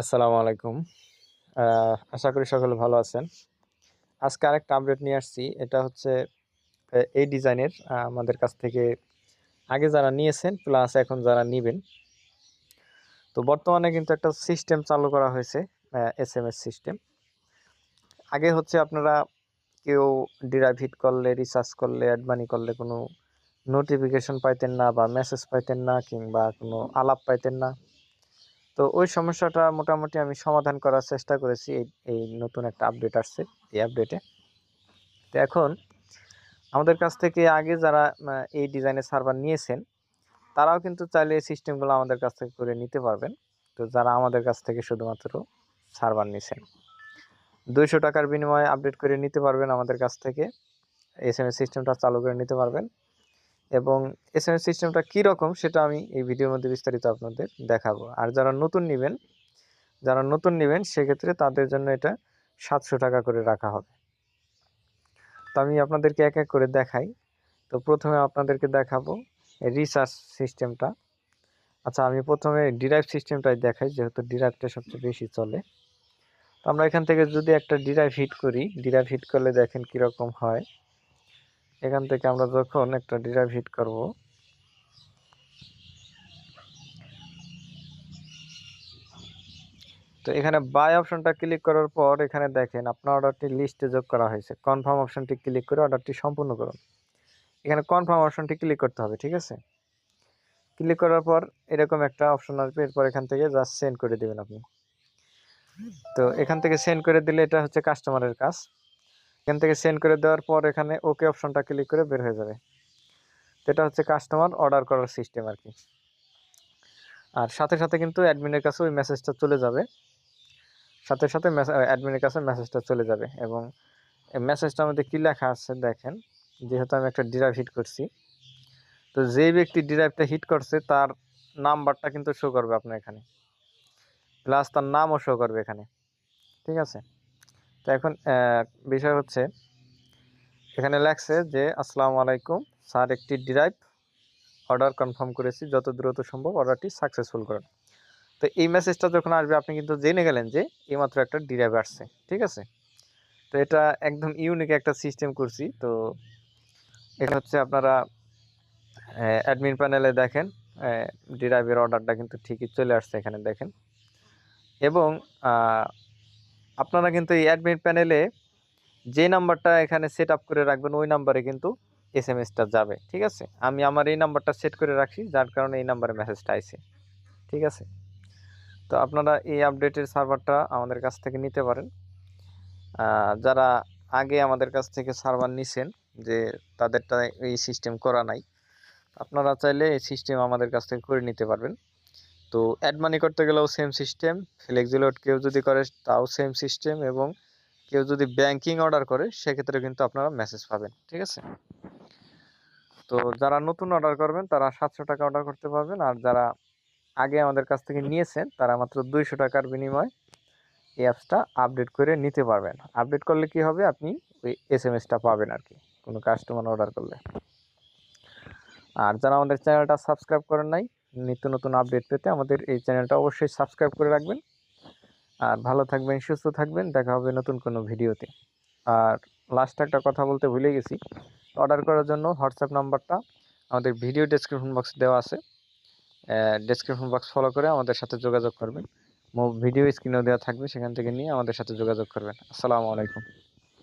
আসসালামু আলাইকুম। আশা করি সকলে ভালো আছেন। আজকে আরেকটা আপডেট নিয়ে আসছি। এটা হচ্ছে এই ডিজাইনের আমাদের কাছ থেকে আগে যারা নিয়েছেন প্লাস এখন যারা নিবেন। তো বর্তমানে কিন্তু একটা সিস্টেম চালু করা হয়েছে এস এম এস সিস্টেম আগে হচ্ছে আপনারা কেউ ডিরাইভ হিট করলে রিসার্চ করলে অ্যাড মানি করলে কোনো নোটিফিকেশন পাইতেন না বা মেসেজ পাইতেন না কিংবা কোনো আলাপ পাইতেন না। তো ওই সমস্যাটা মোটামুটি আমি সমাধান করার চেষ্টা করেছি এই নতুন একটা আপডেট আসছে এই আপডেটে তো এখন আমাদের কাছ থেকে আগে যারা এই ডিজাইনের সার্ভার নিয়েছেন, তারাও কিন্তু চাইলে এই সিস্টেমগুলো আমাদের কাছ থেকে করে নিতে পারবেন। তো যারা আমাদের কাছ থেকে শুধুমাত্র সার্ভার নিয়েছেন দুইশো টাকার বিনিময়ে আপডেট করে নিতে পারবেন আমাদের কাছ থেকে। এস এম এস সিস্টেমটা চালু করে নিতে পারবেন। এবং এস এম এস সিস্টেমটা কীরকম সেটা আমি এই ভিডিওর মধ্যে বিস্তারিত আপনাদের দেখাবো। আর যারা নতুন নেবেন, যারা নতুন নেবেন, সেক্ষেত্রে তাদের জন্য এটা সাতশো টাকা করে রাখা হবে। তো আমি আপনাদেরকে এক এক করে দেখাই। তো প্রথমে আপনাদেরকে দেখাবো রিসার্চ সিস্টেমটা। আচ্ছা আমি প্রথমে ডিরাইভ সিস্টেমটাই দেখাই, যেহেতু ডিরাইভটা সবচেয়ে বেশি চলে। তো আমরা এখান থেকে যদি একটা ডিরাইভ হিট করি, ডিরাইভ হিট করলে দেখেন কীরকম হয়। এখান থেকে আমরা যখন একটা ডিরাইভ হিট করব, তো এখানে বাই অপশনটা ক্লিক করার পর এখানে দেখেন আপনার অর্ডারটি লিস্টে যোগ করা হয়েছে। কনফার্ম অপশনটি ক্লিক করে অর্ডারটি সম্পূর্ণ করুন। এখানে কনফার্ম অপশনটি ক্লিক করতে হবে, ঠিক আছে? ক্লিক করার পর এরকম একটা অপশন আসবে, এরপর এখান থেকে জাস্ট সেন্ড করে দেবেন আপনি। তো এখান থেকে সেন্ড করে দিলে এটা হচ্ছে কাস্টমারের কাজ। এখান থেকে সেন্ড করে দেওয়ার পর এখানে ওকে অপশনটা ক্লিক করে বের হয়ে যাবে। তো এটা হচ্ছে কাস্টমার অর্ডার করার সিস্টেম আর কি। আর সাথে সাথে কিন্তু অ্যাডমিনের কাছে ওই মেসেজটা চলে যাবে। সাথে সাথে অ্যাডমিনের কাছে মেসেজটা চলে যাবে এবং মেসেজটার মধ্যে কী লেখা আছে দেখেন, যেহেতু আমি একটা ডিরাইভ হিট করছি, তো যেই ব্যক্তি ডিরাইভটা হিট করছে তার নাম্বারটা কিন্তু শো করবে আপনার এখানে। প্লাস তার নামও শো করবে এখানে। ঠিক আছে? তো এখন বিষয় হচ্ছে, এখানে লেখছে যে, আসসালামু আলাইকুম। স্যার, একটি ডিরাইভ অর্ডার কনফার্ম করেছি, যত দ্রুত সম্ভব অর্ডারটি সাকসেসফুল করেন তো এই মেসেজটা যখন আসবে, আপনি কিন্তু জেনে গেলেন যে, এইমাত্র একটা ডিরাইভ আসছে, ঠিক আছে? তো এটা একদম ইউনিক একটা সিস্টেম করছি। তো এটা হচ্ছে আপনারা অ্যাডমিন প্যানেলে দেখেন ডিরাইভের অর্ডারটা কিন্তু ঠিকই চলে আসছে এখানে দেখেন। এবং আপনারা কিন্তু এই অ্যাডমিট প্যানেলে যে নাম্বারটা এখানে সেট আপ করে রাখবেন, ওই নাম্বারে কিন্তু এস এম এসটা যাবে, ঠিক আছে? আমি আমার এই নাম্বারটা সেট করে রাখছি, যার কারণে এই নাম্বারে মেসেজটা আইছে, ঠিক আছে? তো আপনারা এই আপডেটের সার্ভারটা আমাদের কাছ থেকে নিতে পারেন। যারা আগে আমাদের কাছ থেকে সার্ভার নিছেন, যে তাদেরটা এই সিস্টেম করা নাই, আপনারা চাইলে এই সিস্টেম আমাদের কাছ থেকে করে নিতে পারবেন। তো অ্যাড মানি করতে গেলেও সেম সিস্টেম ফ্লেক্সিলোড কেউ যদি করে তাও সেম সিস্টেম এবং কেউ যদি ব্যাংকিং অর্ডার করে, সেক্ষেত্রে কিন্তু আপনারা মেসেজ পাবেন, ঠিক আছে? তো যারা নতুন অর্ডার করবেন, তারা সাতশো টাকা অর্ডার করতে পারবেন, আর যারা আগে আমাদের কাছ থেকে নিয়েছেন, তারা মাত্র দুইশো টাকার বিনিময়ে এই অ্যাপসটা আপডেট করে নিতে পারবেন। আপডেট করলে কি হবে? আপনি ওই এস এম এসটা পাবেন আর কি, কোনো কাস্টমার অর্ডার করলে। আর যারা আমাদের চ্যানেলটা সাবস্ক্রাইব করেন নাই নিত্য নতুন আপডেট পেতে আমাদের এই চ্যানেলটা অবশ্যই সাবস্ক্রাইব করে রাখবেন। আর ভালো থাকবেন, সুস্থ থাকবেন, দেখা হবে নতুন কোনো ভিডিওতে আর লাস্ট একটা কথা বলতে ভুলে গেছি। অর্ডার করার জন্য হোয়াটসঅ্যাপ নাম্বারটা আমাদের ভিডিও ডেসক্রিপশন বক্স দেওয়া আছে। ডেসক্রিপশন বক্স ফলো করে আমাদের সাথে যোগাযোগ করবেন। ভিডিও স্ক্রিনেও দেওয়া থাকবে, সেখান থেকে নিয়ে আমাদের সাথে যোগাযোগ করবেন। আসসালামু আলাইকুম।